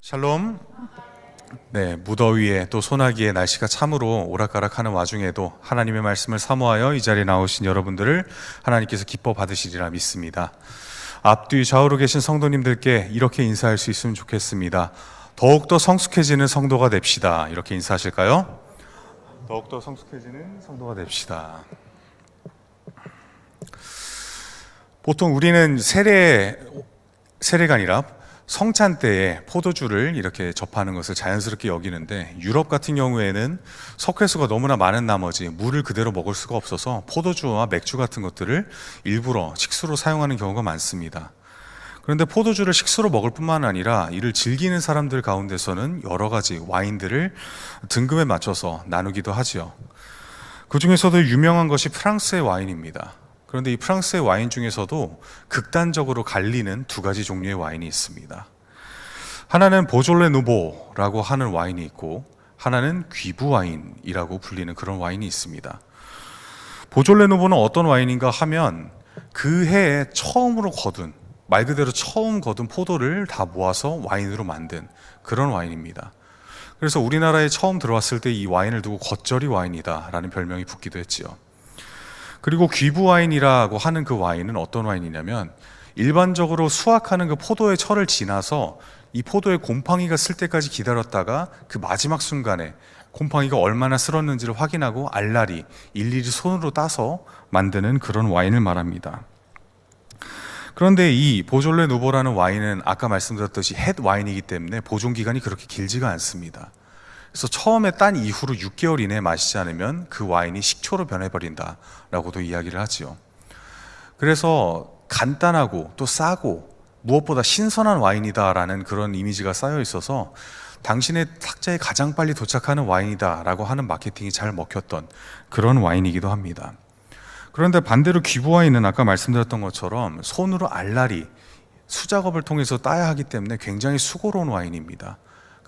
샬롬. 네, 무더위에 또 소나기에 날씨가 참으로 오락가락하는 와중에도 하나님의 말씀을 사모하여 이 자리에 나오신 여러분들을 하나님께서 기뻐 받으시리라 믿습니다. 앞뒤 좌우로 계신 성도님들께 이렇게 인사할 수 있으면 좋겠습니다. 더욱더 성숙해지는 성도가 됩시다. 이렇게 인사하실까요? 더욱더 성숙해지는 성도가 됩시다. 보통 우리는 세례 세례가 아니라 성찬 때에 포도주를 이렇게 접하는 것을 자연스럽게 여기는데 유럽 같은 경우에는 석회수가 너무나 많은 나머지 물을 그대로 먹을 수가 없어서 포도주와 맥주 같은 것들을 일부러 식수로 사용하는 경우가 많습니다. 그런데 포도주를 식수로 먹을 뿐만 아니라 이를 즐기는 사람들 가운데서는 여러 가지 와인들을 등급에 맞춰서 나누기도 하지요. 그 중에서도 유명한 것이 프랑스의 와인입니다. 그런데 이 프랑스의 와인 중에서도 극단적으로 갈리는 두 가지 종류의 와인이 있습니다. 하나는 보졸레 누보라고 하는 와인이 있고 하나는 귀부 와인이라고 불리는 그런 와인이 있습니다. 보졸레 누보는 어떤 와인인가 하면 그 해에 처음으로 거둔 말 그대로 처음 거둔 포도를 다 모아서 와인으로 만든 그런 와인입니다. 그래서 우리나라에 처음 들어왔을 때 이 와인을 두고 겉절이 와인이다라는 별명이 붙기도 했지요. 그리고 귀부 와인이라고 하는 그 와인은 어떤 와인이냐면 일반적으로 수확하는 그 포도의 철을 지나서 이 포도의 곰팡이가 쓸 때까지 기다렸다가 그 마지막 순간에 곰팡이가 얼마나 쓸었는지를 확인하고 알날이 일일이 손으로 따서 만드는 그런 와인을 말합니다. 그런데 이 보졸레 누보라는 와인은 아까 말씀드렸듯이 햇 와인이기 때문에 보존 기간이 그렇게 길지가 않습니다. 그래서 처음에 딴 이후로 6개월 이내에 마시지 않으면 그 와인이 식초로 변해버린다라고도 이야기를 하지요. 그래서 간단하고 또 싸고 무엇보다 신선한 와인이다라는 그런 이미지가 쌓여 있어서 당신의 탁자에 가장 빨리 도착하는 와인이다라고 하는 마케팅이 잘 먹혔던 그런 와인이기도 합니다. 그런데 반대로 귀부 와인은 아까 말씀드렸던 것처럼 손으로 알날이 수작업을 통해서 따야 하기 때문에 굉장히 수고로운 와인입니다.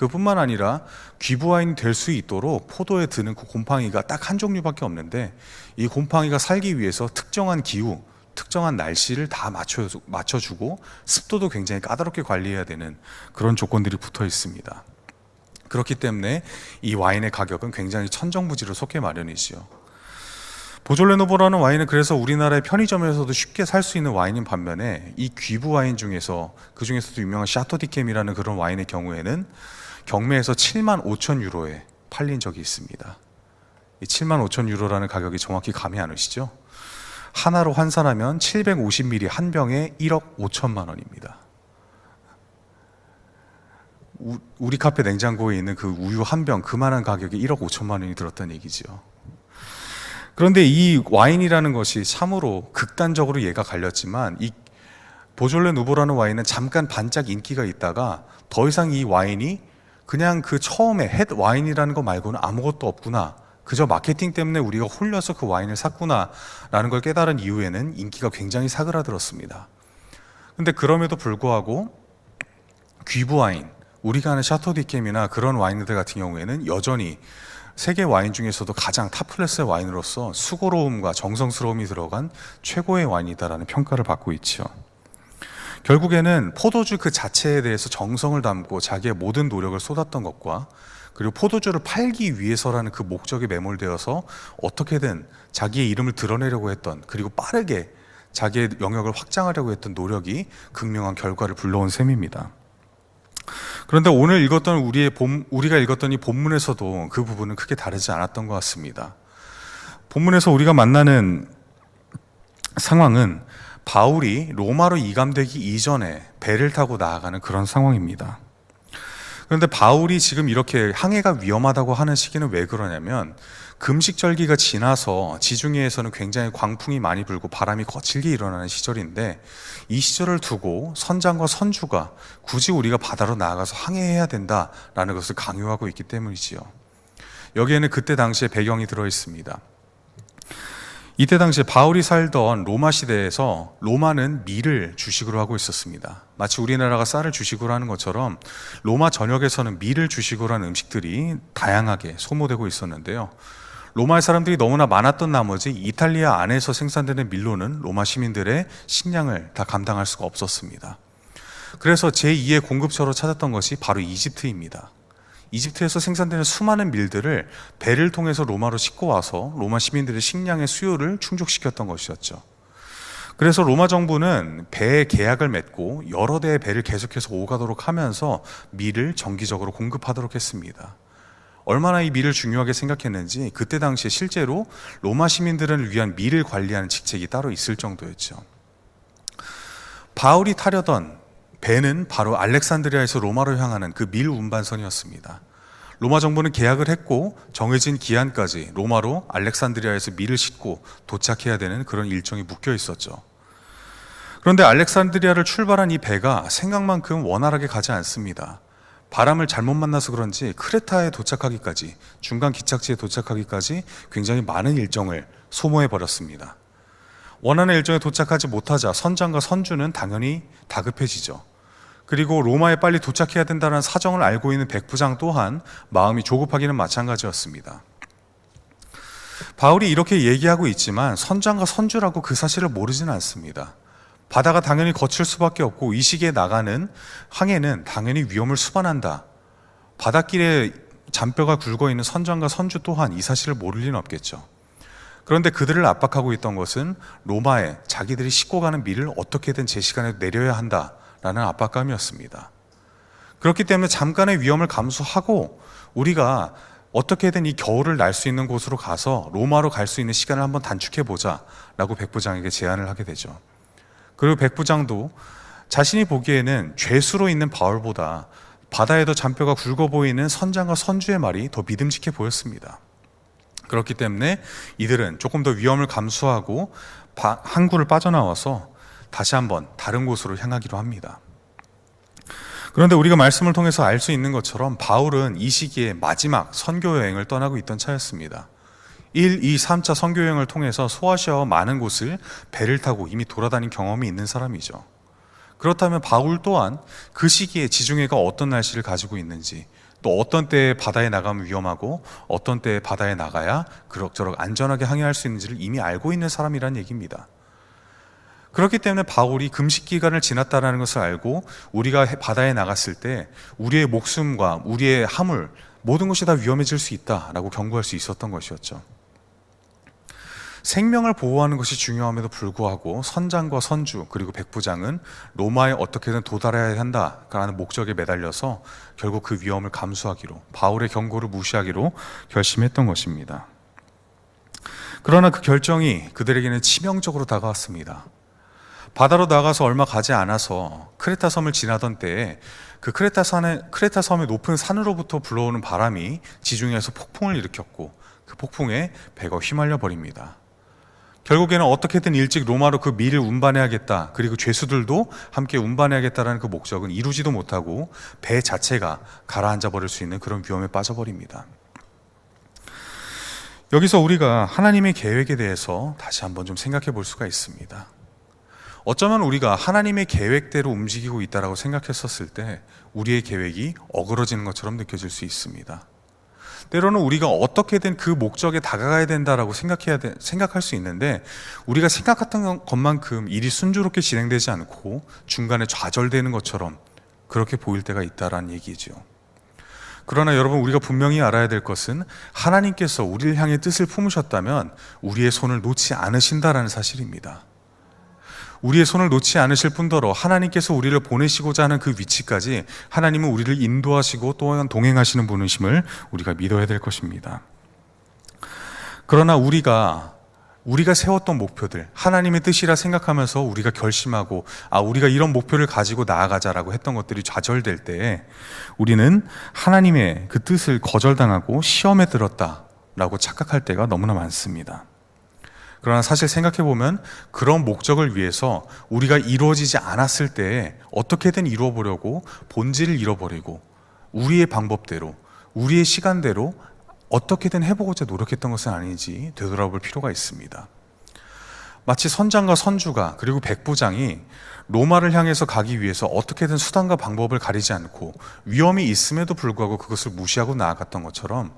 그뿐만 아니라 귀부 와인이 될수 있도록 포도에 드는 그 곰팡이가 딱 한 종류밖에 없는데 이 곰팡이가 살기 위해서 특정한 기후, 특정한 날씨를 다 맞춰 맞춰주고 습도도 굉장히 까다롭게 관리해야 되는 그런 조건들이 붙어 있습니다. 그렇기 때문에 이 와인의 가격은 굉장히 천정부지로 속해 마련이지요. 보졸레노보라는 와인은 그래서 우리나라의 편의점에서도 쉽게 살 수 있는 와인인 반면에 이 귀부 와인 중에서 그 중에서도 유명한 샤토디켐이라는 그런 와인의 경우에는 경매에서 7만 5천 유로에 팔린 적이 있습니다. 이 7만 5천 유로라는 가격이 정확히 감이 안 오시죠? 하나로 환산하면 750ml 한 병에 1억 5천만 원입니다. 우, 우리 카페 냉장고에 있는 그 우유 한 병 그만한 가격에 1억 5천만 원이 들었다는 얘기죠. 그런데 이 와인이라는 것이 참으로 극단적으로 얘가 갈렸지만 이 보졸레 누보라는 와인은 잠깐 반짝 인기가 있다가 더 이상 이 와인이 그냥 그 처음에 햇 와인이라는 거 말고는 아무것도 없구나. 그저 마케팅 때문에 우리가 홀려서 그 와인을 샀구나라는 걸 깨달은 이후에는 인기가 굉장히 사그라들었습니다. 근데 그럼에도 불구하고 귀부 와인, 우리가 아는 샤토디켐이나 그런 와인들 같은 경우에는 여전히 세계 와인 중에서도 가장 탑클래스의 와인으로서 수고로움과 정성스러움이 들어간 최고의 와인이다라는 평가를 받고 있죠. 결국에는 포도주 그 자체에 대해서 정성을 담고 자기의 모든 노력을 쏟았던 것과 그리고 포도주를 팔기 위해서라는 그 목적에 매몰되어서 어떻게든 자기의 이름을 드러내려고 했던 그리고 빠르게 자기의 영역을 확장하려고 했던 노력이 극명한 결과를 불러온 셈입니다. 그런데 오늘 읽었던 우리의 본, 우리가 읽었던 이 본문에서도 그 부분은 크게 다르지 않았던 것 같습니다. 본문에서 우리가 만나는 상황은 바울이 로마로 이감되기 이전에 배를 타고 나아가는 그런 상황입니다. 그런데 바울이 지금 이렇게 항해가 위험하다고 하는 시기는 왜 그러냐면 금식절기가 지나서 지중해에서는 굉장히 광풍이 많이 불고 바람이 거칠게 일어나는 시절인데 이 시절을 두고 선장과 선주가 굳이 우리가 바다로 나아가서 항해해야 된다라는 것을 강요하고 있기 때문이지요. 여기에는 그때 당시의 배경이 들어 있습니다. 이때 당시에 바울이 살던 로마 시대에서 로마는 밀을 주식으로 하고 있었습니다. 마치 우리나라가 쌀을 주식으로 하는 것처럼 로마 전역에서는 밀을 주식으로 하는 음식들이 다양하게 소모되고 있었는데요. 로마의 사람들이 너무나 많았던 나머지 이탈리아 안에서 생산되는 밀로는 로마 시민들의 식량을 다 감당할 수가 없었습니다. 그래서 제2의 공급처로 찾았던 것이 바로 이집트입니다. 이집트에서 생산되는 수많은 밀들을 배를 통해서 로마로 싣고 와서 로마 시민들의 식량의 수요를 충족시켰던 것이었죠. 그래서 로마 정부는 배에 계약을 맺고 여러 대의 배를 계속해서 오가도록 하면서 밀을 정기적으로 공급하도록 했습니다. 얼마나 이 밀을 중요하게 생각했는지 그때 당시에 실제로 로마 시민들을 위한 밀을 관리하는 직책이 따로 있을 정도였죠. 바울이 타려던 배는 바로 알렉산드리아에서 로마로 향하는 그 밀 운반선이었습니다. 로마 정부는 계약을 했고 정해진 기한까지 로마로 알렉산드리아에서 밀을 싣고 도착해야 되는 그런 일정이 묶여 있었죠. 그런데 알렉산드리아를 출발한 이 배가 생각만큼 원활하게 가지 않습니다. 바람을 잘못 만나서 그런지 크레타에 도착하기까지 중간 기착지에 도착하기까지 굉장히 많은 일정을 소모해 버렸습니다. 원하는 일정에 도착하지 못하자 선장과 선주는 당연히 다급해지죠. 그리고 로마에 빨리 도착해야 된다는 사정을 알고 있는 백부장 또한 마음이 조급하기는 마찬가지였습니다. 바울이 이렇게 얘기하고 있지만 선장과 선주라고 그 사실을 모르지는 않습니다. 바다가 당연히 거칠 수밖에 없고 이 시기에 나가는 항해는 당연히 위험을 수반한다. 바닷길에 잔뼈가 굵어 있는 선장과 선주 또한 이 사실을 모를 리는 없겠죠. 그런데 그들을 압박하고 있던 것은 로마에 자기들이 싣고 가는 밀을 어떻게든 제 시간에 내려야 한다 라는 압박감이었습니다. 그렇기 때문에 잠깐의 위험을 감수하고 우리가 어떻게든 이 겨울을 날 수 있는 곳으로 가서 로마로 갈 수 있는 시간을 한번 단축해 보자 라고 백부장에게 제안을 하게 되죠. 그리고 백부장도 자신이 보기에는 죄수로 있는 바울보다 바다에도 잔뼈가 굵어 보이는 선장과 선주의 말이 더 믿음직해 보였습니다. 그렇기 때문에 이들은 조금 더 위험을 감수하고 바- 항구를 빠져나와서 다시 한번 다른 곳으로 향하기로 합니다. 그런데 우리가 말씀을 통해서 알 수 있는 것처럼 바울은 이 시기에 마지막 선교 여행을 떠나고 있던 차였습니다. 1, 2, 3차 선교 여행을 통해서 소아시아와 많은 곳을 배를 타고 이미 돌아다닌 경험이 있는 사람이죠. 그렇다면 바울 또한 그 시기에 지중해가 어떤 날씨를 가지고 있는지 또 어떤 때에 바다에 나가면 위험하고 어떤 때에 바다에 나가야 그럭저럭 안전하게 항해할 수 있는지를 이미 알고 있는 사람이란 얘기입니다. 그렇기 때문에 바울이 금식 기간을 지났다라는 것을 알고 우리가 해- 바다에 나갔을 때 우리의 목숨과 우리의 화물 모든 것이 다 위험해질 수 있다라고 경고할 수 있었던 것이었죠. 생명을 보호하는 것이 중요함에도 불구하고 선장과 선주 그리고 백부장은 로마에 어떻게든 도달해야 한다라는 목적에 매달려서 결국 그 위험을 감수하기로 바울의 경고를 무시하기로 결심했던 것입니다. 그러나 그 결정이 그들에게는 치명적으로 다가왔습니다. 바다로 나가서 얼마 가지 않아서 크레타 섬을 지나던 때에 그 크레타 산의 크레타 섬의 높은 산으로부터 불어오는 바람이 지중해에서 폭풍을 일으켰고 그 폭풍에 배가 휘말려 버립니다. 결국에는 어떻게든 일찍 로마로 그 밀을 운반해야겠다. 그리고 죄수들도 함께 운반해야겠다라는 그 목적은 이루지도 못하고 배 자체가 가라앉아 버릴 수 있는 그런 위험에 빠져버립니다. 여기서 우리가 하나님의 계획에 대해서 다시 한번 좀 생각해 볼 수가 있습니다. 어쩌면 우리가 하나님의 계획대로 움직이고 있다라고 생각했었을 때 우리의 계획이 어그러지는 것처럼 느껴질 수 있습니다. 때로는 우리가 어떻게든 그 목적에 다가가야 된다라고 생각해야 돼, 생각할 수 있는데 우리가 생각했던 것만큼 일이 순조롭게 진행되지 않고 중간에 좌절되는 것처럼 그렇게 보일 때가 있다라는 얘기죠. 그러나 여러분 우리가 분명히 알아야 될 것은 하나님께서 우리를 향해 뜻을 품으셨다면 우리의 손을 놓지 않으신다라는 사실입니다. 우리의 손을 놓지 않으실 뿐더러 하나님께서 우리를 보내시고자 하는 그 위치까지 하나님은 우리를 인도하시고 또한 동행하시는 분이심을 우리가 믿어야 될 것입니다. 그러나 우리가 우리가 세웠던 목표들 하나님의 뜻이라 생각하면서 우리가 결심하고 아 우리가 이런 목표를 가지고 나아가자라고 했던 것들이 좌절될 때 우리는 하나님의 그 뜻을 거절당하고 시험에 들었다라고 착각할 때가 너무나 많습니다. 그러나 사실 생각해 보면 그런 목적을 위해서 우리가 이루어지지 않았을 때 어떻게든 이루어 보려고 본질을 잃어버리고 우리의 방법대로 우리의 시간대로 어떻게든 해보고자 노력했던 것은 아닌지 되돌아볼 필요가 있습니다. 마치 선장과 선주가 그리고 백부장이 로마를 향해서 가기 위해서 어떻게든 수단과 방법을 가리지 않고 위험이 있음에도 불구하고 그것을 무시하고 나아갔던 것처럼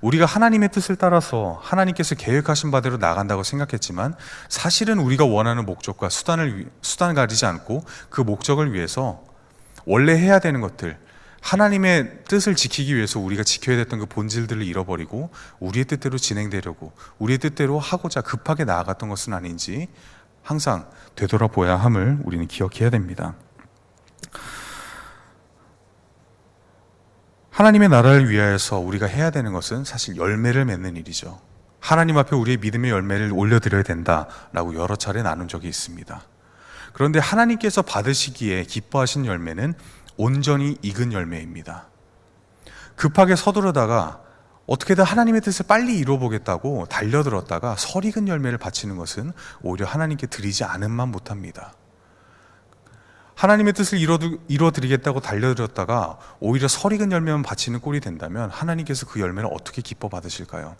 우리가 하나님의 뜻을 따라서 하나님께서 계획하신 바대로 나간다고 생각했지만 사실은 우리가 원하는 목적과 수단을 위- 수단을 가리지 않고 그 목적을 위해서 원래 해야 되는 것들, 하나님의 뜻을 지키기 위해서 우리가 지켜야 됐던 그 본질들을 잃어버리고 우리의 뜻대로 진행되려고 우리의 뜻대로 하고자 급하게 나아갔던 것은 아닌지 항상 되돌아보야 함을 우리는 기억해야 됩니다. 하나님의 나라를 위하여서 우리가 해야 되는 것은 사실 열매를 맺는 일이죠. 하나님 앞에 우리의 믿음의 열매를 올려드려야 된다라고 여러 차례 나눈 적이 있습니다. 그런데 하나님께서 받으시기에 기뻐하신 열매는 온전히 익은 열매입니다. 급하게 서두르다가 어떻게든 하나님의 뜻을 빨리 이루어보겠다고 달려들었다가 설익은 열매를 바치는 것은 오히려 하나님께 드리지 않음만 못합니다. 하나님의 뜻을 이루어 드리겠다고 달려들었다가 오히려 설익은 열매만 바치는 꼴이 된다면 하나님께서 그 열매를 어떻게 기뻐 받으실까요?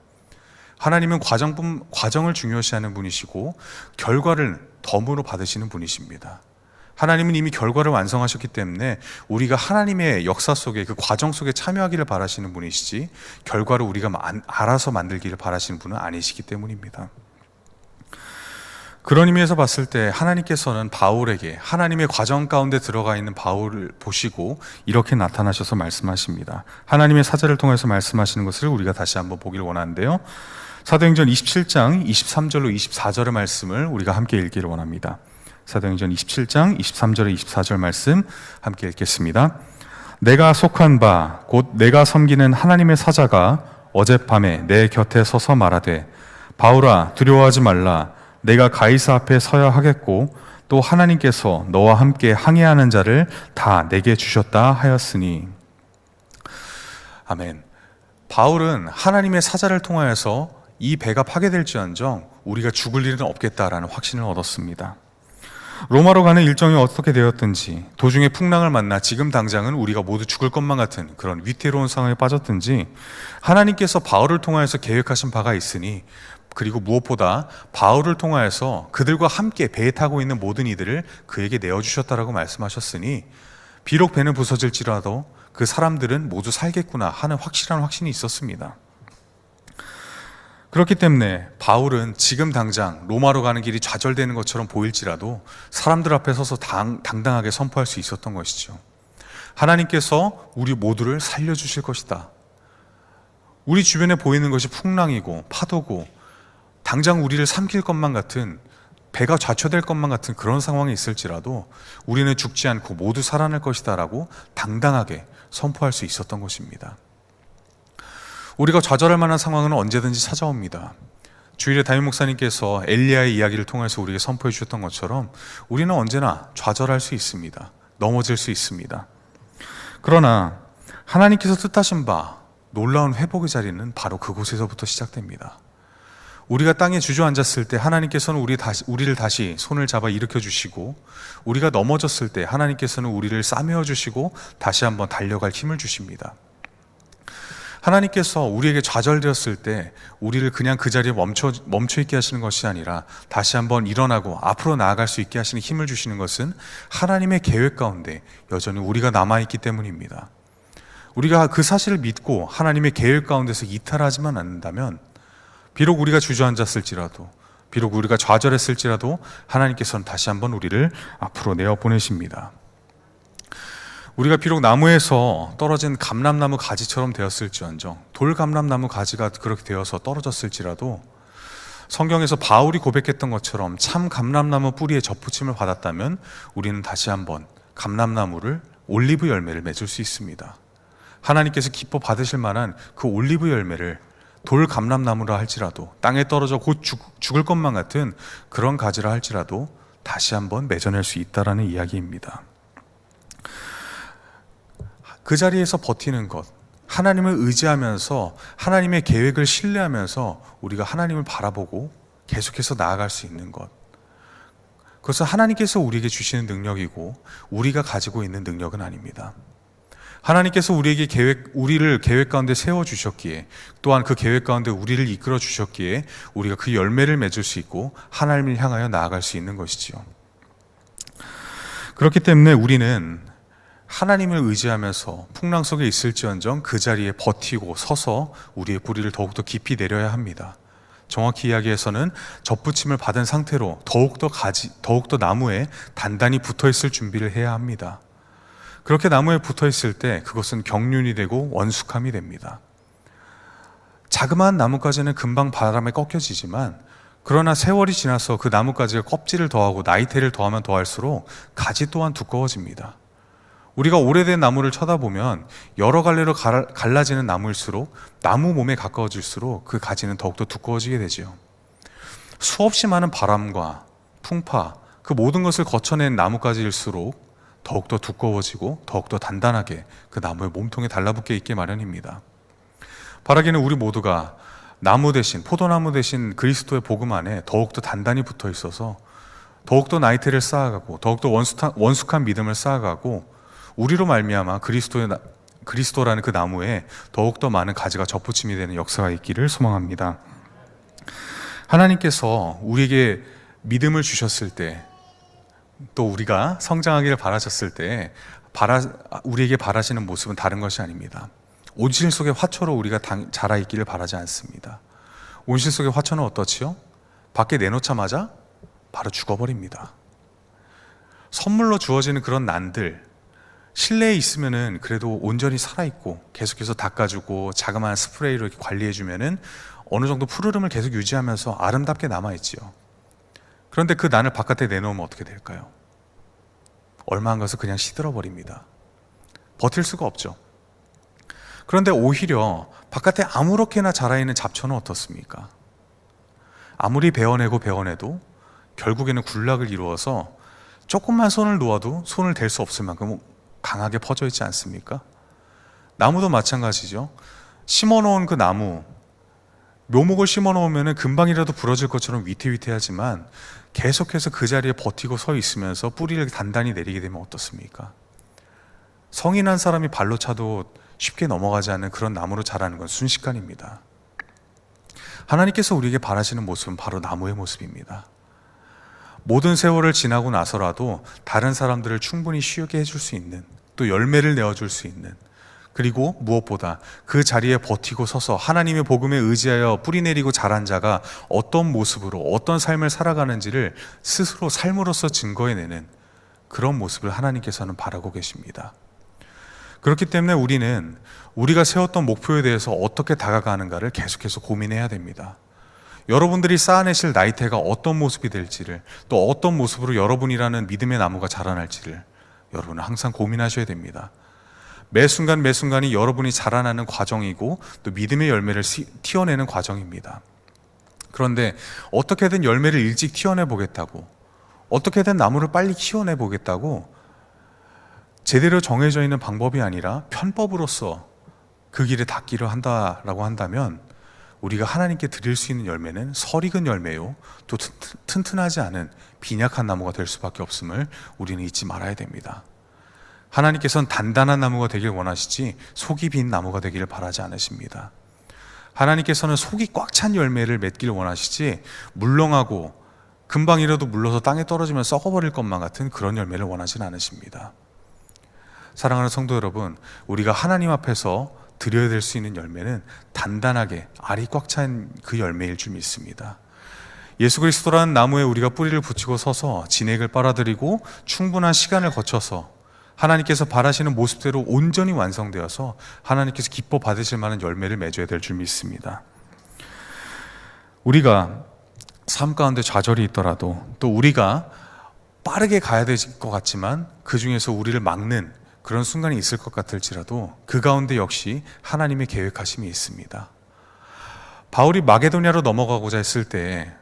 하나님은 과정뿐 과정을 중요시하는 분이시고 결과를 덤으로 받으시는 분이십니다. 하나님은 이미 결과를 완성하셨기 때문에 우리가 하나님의 역사 속에 그 과정 속에 참여하기를 바라시는 분이시지 결과를 우리가 알아서 만들기를 바라시는 분은 아니시기 때문입니다. 그런 의미에서 봤을 때 하나님께서는 바울에게 하나님의 과정 가운데 들어가 있는 바울을 보시고 이렇게 나타나셔서 말씀하십니다. 하나님의 사자를 통해서 말씀하시는 것을 우리가 다시 한번 보길 원하는데요. 사도행전 27장 23절로 24절의 말씀을 우리가 함께 읽기를 원합니다. 사도행전 27장 23절에 24절 말씀 함께 읽겠습니다. 내가 속한 바 곧 내가 섬기는 하나님의 사자가 어젯밤에 내 곁에 서서 말하되 바울아 두려워하지 말라 내가 가이사 앞에 서야 하겠고 또 하나님께서 너와 함께 항해하는 자를 다 내게 주셨다 하였으니 아멘. 바울은 하나님의 사자를 통하여서 이 배가 파괴될지언정 우리가 죽을 일은 없겠다라는 확신을 얻었습니다. 로마로 가는 일정이 어떻게 되었든지 도중에 풍랑을 만나 지금 당장은 우리가 모두 죽을 것만 같은 그런 위태로운 상황에 빠졌든지 하나님께서 바울을 통하여서 계획하신 바가 있으니 그리고 무엇보다 바울을 통하여서 그들과 함께 배에 타고 있는 모든 이들을 그에게 내어주셨다라고 말씀하셨으니 비록 배는 부서질지라도 그 사람들은 모두 살겠구나 하는 확실한 확신이 있었습니다. 그렇기 때문에 바울은 지금 당장 로마로 가는 길이 좌절되는 것처럼 보일지라도 사람들 앞에 서서 당, 당당하게 선포할 수 있었던 것이죠. 하나님께서 우리 모두를 살려주실 것이다. 우리 주변에 보이는 것이 풍랑이고 파도고 당장 우리를 삼킬 것만 같은 배가 좌초될 것만 같은 그런 상황이 있을지라도 우리는 죽지 않고 모두 살아날 것이다라고 당당하게 선포할 수 있었던 것입니다. 우리가 좌절할 만한 상황은 언제든지 찾아옵니다. 주일에 담임 목사님께서 엘리야의 이야기를 통해서 우리에게 선포해 주셨던 것처럼 우리는 언제나 좌절할 수 있습니다. 넘어질 수 있습니다. 그러나 하나님께서 뜻하신 바 놀라운 회복의 자리는 바로 그곳에서부터 시작됩니다. 우리가 땅에 주저앉았을 때 하나님께서는 우리 다시, 우리를 다시 손을 잡아 일으켜 주시고 우리가 넘어졌을 때 하나님께서는 우리를 싸매어 주시고 다시 한번 달려갈 힘을 주십니다. 하나님께서 우리에게 좌절되었을 때 우리를 그냥 그 자리에 멈춰, 멈춰 있게 하시는 것이 아니라 다시 한번 일어나고 앞으로 나아갈 수 있게 하시는 힘을 주시는 것은 하나님의 계획 가운데 여전히 우리가 남아있기 때문입니다. 우리가 그 사실을 믿고 하나님의 계획 가운데서 이탈하지만 않는다면 비록 우리가 주저앉았을지라도 비록 우리가 좌절했을지라도 하나님께서는 다시 한번 우리를 앞으로 내어 보내십니다. 우리가 비록 나무에서 떨어진 감람나무 가지처럼 되었을지언정 돌 감람나무 가지가 그렇게 되어서 떨어졌을지라도 성경에서 바울이 고백했던 것처럼 참 감람나무 뿌리에 접붙임을 받았다면 우리는 다시 한번 감람나무를 올리브 열매를 맺을 수 있습니다. 하나님께서 기뻐 받으실 만한 그 올리브 열매를 돌 감람나무라 할지라도 땅에 떨어져 곧 죽, 죽을 것만 같은 그런 가지라 할지라도 다시 한번 맺어낼 수 있다라는 이야기입니다. 그 자리에서 버티는 것, 하나님을 의지하면서 하나님의 계획을 신뢰하면서 우리가 하나님을 바라보고 계속해서 나아갈 수 있는 것. 그것은 하나님께서 우리에게 주시는 능력이고 우리가 가지고 있는 능력은 아닙니다. 하나님께서 우리에게 계획, 우리를 계획 가운데 세워 주셨기에 또한 그 계획 가운데 우리를 이끌어 주셨기에 우리가 그 열매를 맺을 수 있고 하나님을 향하여 나아갈 수 있는 것이지요. 그렇기 때문에 우리는 하나님을 의지하면서 풍랑 속에 있을지언정 그 자리에 버티고 서서 우리의 뿌리를 더욱더 깊이 내려야 합니다. 정확히 이야기해서는 접붙임을 받은 상태로 더욱더 가지, 더욱더 나무에 단단히 붙어 있을 준비를 해야 합니다. 그렇게 나무에 붙어 있을 때 그것은 경륜이 되고 원숙함이 됩니다. 자그마한 나뭇가지는 금방 바람에 꺾여지지만 그러나 세월이 지나서 그 나뭇가지가 껍질을 더하고 나이테를 더하면 더할수록 가지 또한 두꺼워집니다. 우리가 오래된 나무를 쳐다보면 여러 갈래로 갈- 갈라지는 나무일수록 나무 몸에 가까워질수록 그 가지는 더욱더 두꺼워지게 되지요. 수없이 많은 바람과 풍파, 그 모든 것을 거쳐낸 나뭇가지일수록 더욱더 두꺼워지고 더욱더 단단하게 그 나무의 몸통에 달라붙게 있게 마련입니다. 바라기는 우리 모두가 나무 대신 포도나무 대신 그리스도의 복음 안에 더욱더 단단히 붙어 있어서 더욱더 나이테를 쌓아가고 더욱더 원숙한, 원숙한 믿음을 쌓아가고 우리로 말미암아 그리스도의 나- 그리스도라는 그 나무에 더욱더 많은 가지가 접붙임이 되는 역사가 있기를 소망합니다. 하나님께서 우리에게 믿음을 주셨을 때 또 우리가 성장하기를 바라셨을 때 바라, 우리에게 바라시는 모습은 다른 것이 아닙니다. 온실 속의 화초로 우리가 당- 자라 있기를 바라지 않습니다. 온실 속의 화초는 어떻지요? 밖에 내놓자마자 바로 죽어버립니다. 선물로 주어지는 그런 난들, 실내에 있으면은 그래도 온전히 살아있고 계속해서 닦아주고 자그마한 스프레이로 관리해주면은 어느 정도 푸르름을 계속 유지하면서 아름답게 남아있지요. 그런데 그 난을 바깥에 내놓으면 어떻게 될까요? 얼마 안 가서 그냥 시들어 버립니다. 버틸 수가 없죠. 그런데 오히려 바깥에 아무렇게나 자라있는 잡초는 어떻습니까? 아무리 베어내고 베어내도 결국에는 군락을 이루어서 조금만 손을 놓아도 손을 댈 수 없을 만큼 강하게 퍼져 있지 않습니까? 나무도 마찬가지죠. 심어 놓은 그 나무, 묘목을 심어 놓으면 금방이라도 부러질 것처럼 위태위태하지만 계속해서 그 자리에 버티고 서 있으면서 뿌리를 단단히 내리게 되면 어떻습니까? 성인 한 사람이 발로 차도 쉽게 넘어가지 않는 그런 나무로 자라는 건 순식간입니다. 하나님께서 우리에게 바라시는 모습은 바로 나무의 모습입니다. 모든 세월을 지나고 나서라도 다른 사람들을 충분히 쉬게 해줄 수 있는 또 열매를 내어줄 수 있는 그리고 무엇보다 그 자리에 버티고 서서 하나님의 복음에 의지하여 뿌리 내리고 자란 자가 어떤 모습으로 어떤 삶을 살아가는지를 스스로 삶으로써 증거해내는 그런 모습을 하나님께서는 바라고 계십니다. 그렇기 때문에 우리는 우리가 세웠던 목표에 대해서 어떻게 다가가는가를 계속해서 고민해야 됩니다. 여러분들이 쌓아내실 나이테가 어떤 모습이 될지를 또 어떤 모습으로 여러분이라는 믿음의 나무가 자라날지를 여러분은 항상 고민하셔야 됩니다. 매 순간 매 순간이 여러분이 자라나는 과정이고 또 믿음의 열매를 시- 튀어내는 과정입니다. 그런데 어떻게든 열매를 일찍 튀어내 보겠다고 어떻게든 나무를 빨리 키워내 보겠다고 제대로 정해져 있는 방법이 아니라 편법으로서 그 길에 닿기를 한다라고 한다면 우리가 하나님께 드릴 수 있는 열매는 설익은 열매요 또 튼- 튼튼하지 않은 빈약한 나무가 될 수밖에 없음을 우리는 잊지 말아야 됩니다. 하나님께서는 단단한 나무가 되길 원하시지 속이 빈 나무가 되기를 바라지 않으십니다. 하나님께서는 속이 꽉 찬 열매를 맺기를 원하시지 물렁하고 금방이라도 물러서 땅에 떨어지면 썩어버릴 것만 같은 그런 열매를 원하지는 않으십니다. 사랑하는 성도 여러분, 우리가 하나님 앞에서 드려야 될 수 있는 열매는 단단하게 알이 꽉 찬 그 열매일 줄 믿습니다. 예수 그리스도라는 나무에 우리가 뿌리를 붙이고 서서 진액을 빨아들이고 충분한 시간을 거쳐서 하나님께서 바라시는 모습대로 온전히 완성되어서 하나님께서 기뻐 받으실 만한 열매를 맺어야 될 줄 믿습니다. 우리가 삶 가운데 좌절이 있더라도 또 우리가 빠르게 가야 될 것 같지만 그 중에서 우리를 막는 그런 순간이 있을 것 같을지라도 그 가운데 역시 하나님의 계획하심이 있습니다. 바울이 마게도냐로 넘어가고자 했을 때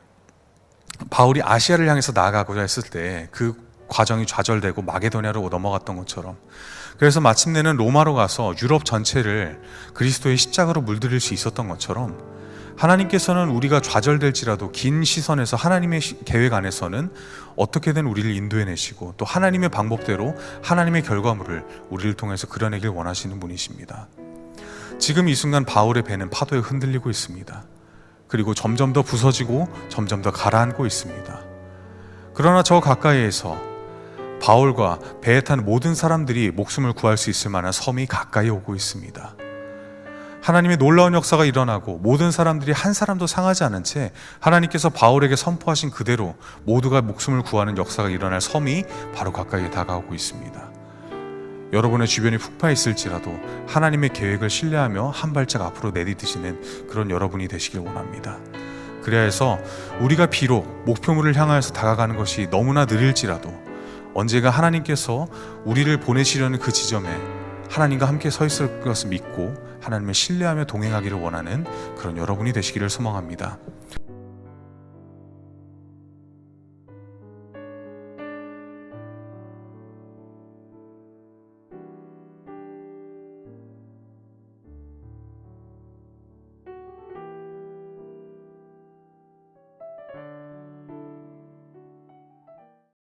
바울이 아시아를 향해서 나아가고자 했을 때 그 과정이 좌절되고 마게도냐로 넘어갔던 것처럼 그래서 마침내는 로마로 가서 유럽 전체를 그리스도의 십자가로 물들일 수 있었던 것처럼 하나님께서는 우리가 좌절될지라도 긴 시선에서 하나님의 시- 계획 안에서는 어떻게든 우리를 인도해 내시고 또 하나님의 방법대로 하나님의 결과물을 우리를 통해서 그려내길 원하시는 분이십니다. 지금 이 순간 바울의 배는 파도에 흔들리고 있습니다. 그리고 점점 더 부서지고 점점 더 가라앉고 있습니다. 그러나 저 가까이에서 바울과 배에 탄 모든 사람들이 목숨을 구할 수 있을 만한 섬이 가까이 오고 있습니다. 하나님의 놀라운 역사가 일어나고 모든 사람들이 한 사람도 상하지 않은 채 하나님께서 바울에게 선포하신 그대로 모두가 목숨을 구하는 역사가 일어날 섬이 바로 가까이 다가오고 있습니다. 여러분의 주변이 푹파 있을지라도 하나님의 계획을 신뢰하며 한 발짝 앞으로 내디디시는 그런 여러분이 되시길 원합니다. 그래야 해서 우리가 비록 목표물을 향하여서 다가가는 것이 너무나 느릴지라도 언제가 하나님께서 우리를 보내시려는 그 지점에 하나님과 함께 서 있을 것을 믿고 하나님을 신뢰하며 동행하기를 원하는 그런 여러분이 되시기를 소망합니다.